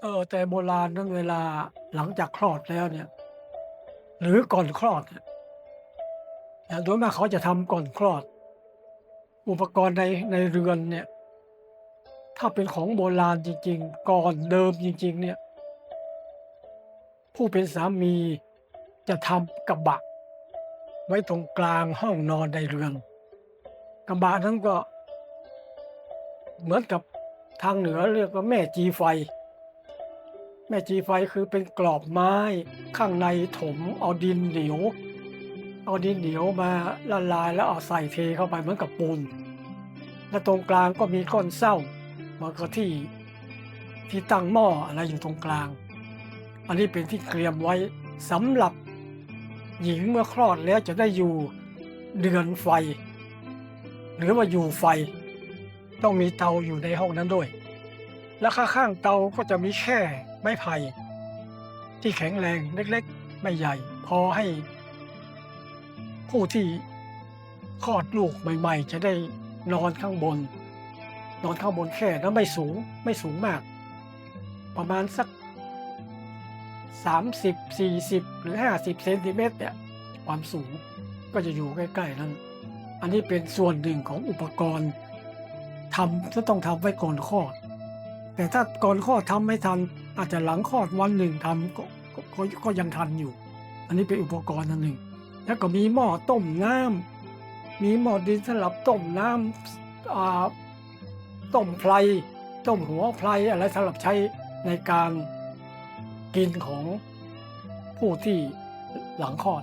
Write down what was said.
เออ แต่โบราณนั้นเวลาหลังจากคลอดแล้วเนี่ย หรือก่อนคลอดเนี่ยแต่โดยมากเขาจะทำก่อนคลอด อุปกรณ์ในในเรือนเนี่ย ถ้าเป็นของโบราณจริง ๆ ก่อนเดิมจริง ๆ เนี่ย ผู้เป็นสามีจะทำกระบะ ไว้ตรงกลางห้องนอนในเรือนกระบะนั้นก็ เหมือนกับทางเหนือเรียกว่าแม่จีไฟ แม่จีไฟคือเป็นกรอบไม้ ข้างในถมเอาดินเหนียว เอาดินเหนียวมาละลายแล้วเอาใส่เทเข้าไปเหมือนกับปูน และตรงกลางก็มีก้อนเศร้ามือนกับที่ที่ตั้งหม้ออะไรอยู่ตรงกลาง อันนี้เป็นที่เตรียมไว้สำหรับ หญิงเมื่อคลอดแล้วจะได้อยู่เดือนไฟ หรือว่าอยู่ไฟ ต้องมีเตาอยู่ในห้องนั้นด้วย และข้างๆเตาก็จะมีแค่ไม้ไผ่ที่แข็งแรงเล็กๆ ไม่ใหญ่ พอให้ ผู้ที่คลอดลูกใหม่ ๆ จะได้นอนข้างบน นอนข้างบนแค่นั้นไม่สูงไม่สูงมาก ประมาณสัก 30 40 หรือ 50เซนติเมตรเนี่ยความสูงก็จะอยู่ใกล้ๆนั้น อันนี้เป็นส่วนหนึ่งของอุปกรณ์ทำจะต้องทำไว้ก่อนคลอด แต่ถ้าก่อนคลอดทำไม่ทัน อาจจะหลังคลอดวันหนึ่งทำก็ก็ก็ก็ยังทันอยู่ อันนี้เป็นอุปกรณ์อันหนึ่ง แล้วก็มีหม้อต้มน้ำมีหม้อดินสำหรับต้มน้ำอ่าต้มไพรต้มหัวไพรอะไรสำหรับใช้ในการกินของผู้ที่หลังคลอด